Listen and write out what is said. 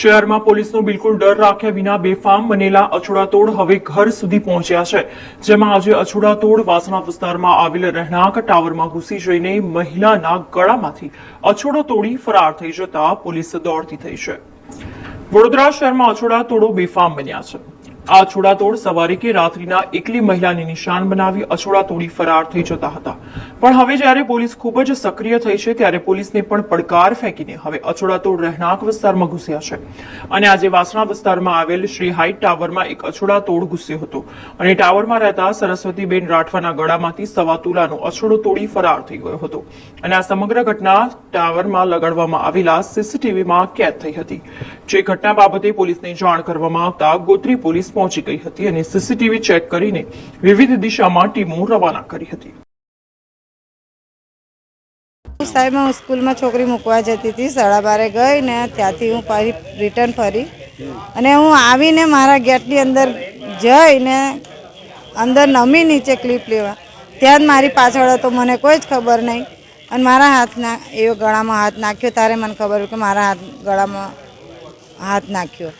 શહેરમાં પોલીસનો બિલકુલ ડર રાખ્યા વિના બેફામ બનેલા અછોડાતોડ હવે ઘર સુધી પહોંચ્યા છે, જેમાં આજે અછોડાતોડ વાસણા વિસ્તારમાં આવેલ રહેણાંક ટાવરમાં ઘૂસી જઈને મહિલાના ગળામાંથી અછોડો તોડી ફરાર થઈ જતા પોલીસ દોડતી થઈ છે. વડોદરા શહેરમાં અછોડા તોડો બેફામ બન્યા છે. આ છોડાતોડ સવારે કે રાત્રિના એકલી મહિલાને નિશાન બનાવી અછોડાતોડી ફરાર થઈ જતા હતા. પણ હવે જ્યારે પોલીસ ખૂબ જ સક્રિય થઈ છે, ત્યારે પોલીસને પણ પડકાર ફેંકીને હવે અછોડાતોડ રહેણાંક વિસ્તારમાં ઘૂસ્યા છે. અને આજે વાસણા વિસ્તારમાં આવેલ શ્રી હાઇટ ટાવરમાં એક અછોડાતોડ ઘૂસ્યો હતો. અને ટાવરમાં રહેતા સરસ્વતીબેન રાઠવાના ગળામાંથી સવા તુલાનો અછોડો તોડી ફરાર થઈ ગયો હતો. અને આ સમગ્ર ઘટના ટાવરમાં લગાડવામાં આવેલા સીસીટીવીમાં કેદ થઈ હતી. જે ઘટના બાબતે પોલીસને જાણ કરવામાં આવતા ગોત્રી પોલીસ પહોંચી ગઈ હતી અને સીસીટીવી ચેક કરીને વિવિધ દિશામાં ટીમો રવાના કરી હતી. સાહેબ, હું સ્કૂલમાં છોકરી મૂકવા જતી હતી. સાડા બારે ગઈ ને ત્યાંથી હું ફરી રિટર્ન ફરી. અને હું આવીને મારા ગેટની અંદર જઈને અંદર નમી નીચે ક્લિપ લેવા. ત્યાં જ મારી પાછળ હતો, મને કોઈ જ ખબર નહીં. અને મારા હાથના, એવો ગળામાં હાથ નાખ્યો. ત્યારે મને ખબર કે મારા હાથ ગળામાં હાથ નાખ્યો.